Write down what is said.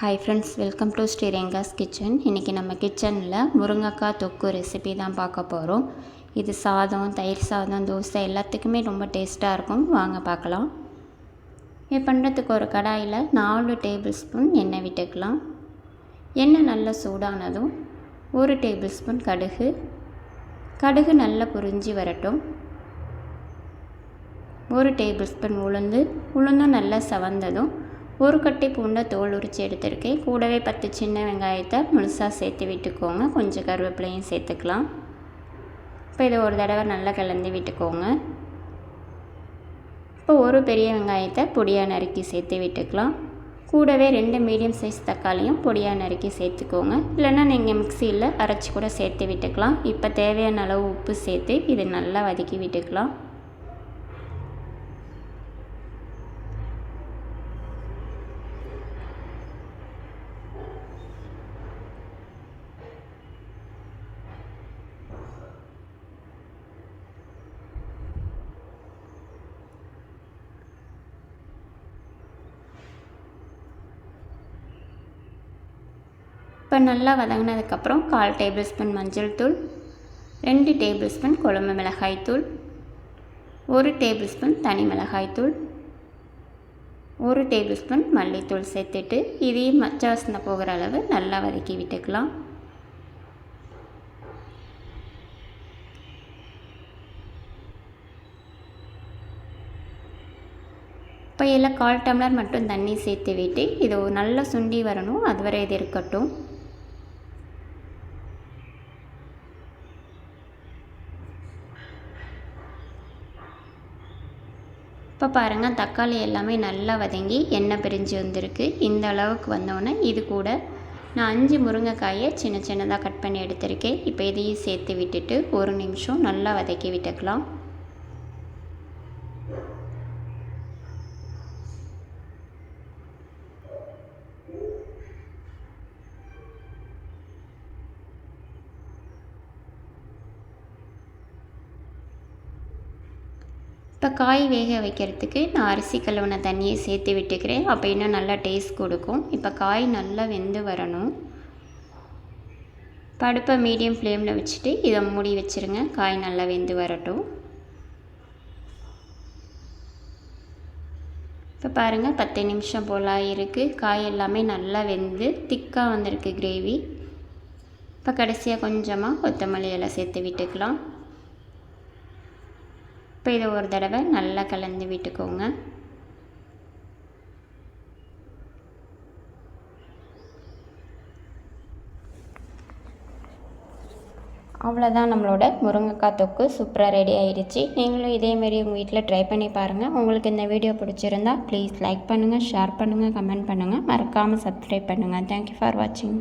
Hi friends welcome to Sriranga's kitchen இன்றைக்கி நம்ம கிச்சனில் முருங்கைக்காய் தொக்கு ரெசிபி தான் பார்க்க போகிறோம் இது சாதம் தயிர் சாதம் தோசை எல்லாத்துக்குமே ரொம்ப டேஸ்ட்டாக இருக்கும். வாங்க பார்க்கலாம். இது பண்ணுறதுக்கு ஒரு கடாயில் நாலு டேபிள் ஸ்பூன் எண்ணெய் விட்டுக்கலாம். எண்ணெய் நல்லா சூடானதும் ஒரு டேபிள் ஸ்பூன் கடுகு. கடுகு நல்லா புரிஞ்சு வரட்டும். ஒரு டேபிள் ஸ்பூன் உளுந்து. உளுந்தும் நல்லா சவந்ததும் ஒரு கட்டி பூண்டை தோல் உரித்து எடுத்திருக்கேன். கூடவே பத்து சின்ன வெங்காயத்தை முழுசாக சேர்த்து விட்டுக்கோங்க. கொஞ்சம் கருவேப்பிலையும் சேர்த்துக்கலாம். இப்போ இதை ஒரு தடவை நல்லா கலந்து விட்டுக்கோங்க. இப்போ ஒரு பெரிய வெங்காயத்தை பொடியாக நறுக்கி சேர்த்து விட்டுக்கலாம். கூடவே ரெண்டு மீடியம் சைஸ் தக்காளியும் பொடியாக நறுக்கி சேர்த்துக்கோங்க. இல்லைன்னா நீங்கள் மிக்சியில் அரைச்சி கூட சேர்த்து விட்டுக்கலாம். இப்போ தேவையான அளவு உப்பு சேர்த்து இதை நல்லா வதக்கி விட்டுக்கலாம். இப்போ நல்லா வதங்கினதுக்கப்புறம் கால் டேபிள் ஸ்பூன் மஞ்சள் தூள் ரெண்டு டேபிள் ஸ்பூன் குழம்பு மிளகாய் தூள் ஒரு டேபிள் ஸ்பூன் தனி மிளகாய் தூள் ஒரு டேபிள் ஸ்பூன் மல்லித்தூள் சேர்த்துட்டு இதையும் மச்ச வாசனை போகிற அளவு நல்லா வதக்கி விட்டுக்கலாம். இப்போ இதில் கால் டம்ளர் மட்டும் தண்ணி சேர்த்து விட்டு இது நல்லா சுண்டி வரணும். அதுவரை இது இருக்கட்டும். இப்போ பாருங்கள் தக்காளி எல்லாமே நல்லா வதங்கி எண்ணெய் பிரிஞ்சு வந்திருக்கு. இந்த அளவுக்கு வந்தோடனே இது கூட நான் அஞ்சு முருங்கைக்காயை சின்ன சின்னதாக கட் பண்ணி எடுத்திருக்கேன். இப்போ இதையும் சேர்த்து விட்டுட்டு ஒரு நிமிஷம் நல்லா வதக்கி விட்டுக்கலாம். இப்போ காய் வேக வைக்கிறதுக்கு நான் அரிசி கழுவின தண்ணியை சேர்த்து விட்டுக்கிறேன். அப்போ இன்னும் நல்லா டேஸ்ட் கொடுக்கும். இப்போ காய் நல்லா வெந்து வரணும். படுப்பை மீடியம் ஃப்ளேமில் வச்சுட்டு இதை மூடி வச்சுருங்க. காய் நல்லா வெந்து வரட்டும். இப்போ பாருங்கள் பத்து நிமிஷம் போல் இருக்குது காய் எல்லாமே நல்லா வெந்து திக்காக வந்திருக்கு கிரேவி. இப்போ கடைசியாக கொஞ்சமாக கொத்தமல்லி எல்லாம் சேர்த்து விட்டுக்கலாம். இப்போ இதை ஒரு தடவை நல்லா கலந்து விட்டுக்கோங்க. அவ்வளோதான் நம்மளோட முருங்கைக்காய் தொக்கு சூப்பராக ரெடி ஆகிடுச்சு நீங்களும் இதேமாரி உங்கள் வீட்டில் ட்ரை பண்ணி பாருங்கள் உங்களுக்கு இந்த வீடியோ பிடிச்சிருந்தா ப்ளீஸ் லைக் பண்ணுங்கள் ஷேர் பண்ணுங்கள் கமெண்ட் பண்ணுங்கள் மறக்காமல் சப்ஸ்கிரைப் பண்ணுங்கள் தேங்க்யூ ஃபார் வாட்சிங்